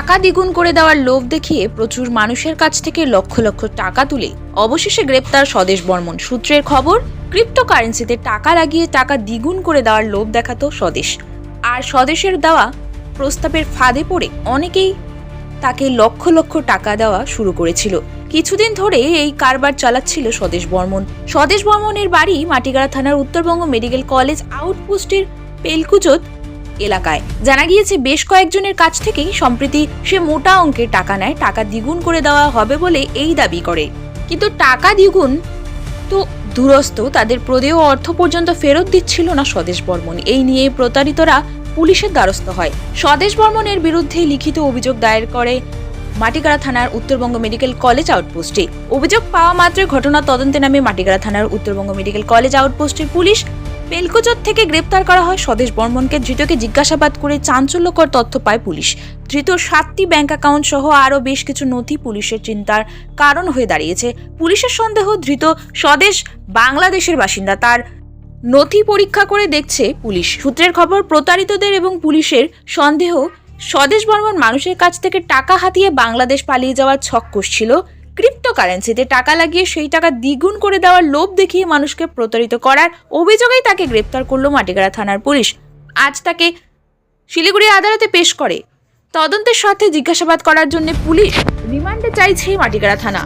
টাকা দ্বিগুণ করে দেওয়ার লোভ দেখিয়ে প্রচুর মানুষের কাছ থেকে লক্ষ লক্ষ টাকা তুলে অবশেষে গ্রেপ্তার স্বদেশ বর্মন। সূত্রের খবর ক্রিপ্টোকারেন্সিতে টাকা লাগিয়ে টাকা দ্বিগুণ করে দেওয়ার লোভ দেখাতো স্বদেশ। আর স্বদেশের দেওয়া প্রস্তাবের ফাঁদে পড়ে অনেকেই তাকে লক্ষ লক্ষ টাকা দেওয়া শুরু করেছিল। কিছুদিন ধরে এই কারবার চালাচ্ছিল স্বদেশ বর্মন। স্বদেশ বর্মনের বাড়ি মাটিগাড়া থানার উত্তরবঙ্গ মেডিকেল কলেজ আউটপোস্টের পেলকুচোত এলাকায়। জানা গিয়েছে, বেশ কয়েকজনের কাছ থেকেই সম্প্রতি সে মোটা অঙ্কের টাকা নেয়, টাকা দ্বিগুণ করে দেওয়া হবে বলে এই দাবি করে। কিন্তু টাকা দ্বিগুণ তো দূরস্থ তাদের প্রদেয় অর্থ পর্যন্ত ফেরত দিচ্ছিল না স্বদেশ বর্মন। এই নিয়ে প্রতারিতরা পুলিশের দ্বারস্থ হয়। স্বদেশ বর্মনের বিরুদ্ধে লিখিত অভিযোগ দায়ের করে মাটিগাড়া থানার উত্তরবঙ্গ মেডিকেল কলেজ আউটপোস্টে। অভিযোগ পাওয়া মাত্র ঘটনা তদন্তে নামে মাটিগাড়া থানার উত্তরবঙ্গ মেডিকেল কলেজ আউটপোস্টের পুলিশ পেলকুচর থেকে গ্রেপ্তার করা হয় স্বদেশ বর্মনকে। ধৃতকে জিজ্ঞাসাবাদ করে চাঞ্চল্যকর তথ্য পায় পুলিশ। ধৃত সাতটি ব্যাংক অ্যাকাউন্ট সহ আরও বেশ কিছু নথি পুলিশের চিন্তার কারণ হয়ে দাঁড়িয়েছে। পুলিশের সন্দেহ, ধৃত স্বদেশ বাংলাদেশের বাসিন্দা। তার নথি পরীক্ষা করে দেখছে পুলিশ। সূত্রের খবর, প্রতারিতদের এবং পুলিশের সন্দেহ, স্বদেশ বর্মন মানুষের কাছ থেকে টাকা হাতিয়ে বাংলাদেশ পালিয়ে যাওয়ার ছক কষছিল ক্রিপ্টোকারেন্সিতে টাকা লাগিয়ে সেই টাকা দ্বিগুণ করে দেওয়ার লোভ দেখিয়ে মানুষকে প্রতারিত করার অভিযোগেই তাকে গ্রেপ্তার করল মাটিগাড়া থানার পুলিশ। আজ তাকে শিলিগুড়ি আদালতে পেশ করে। তদন্তের সাথে জিজ্ঞাসাবাদ করার জন্য পুলিশ রিমান্ডে চাইছে মাটিগাড়া থানা।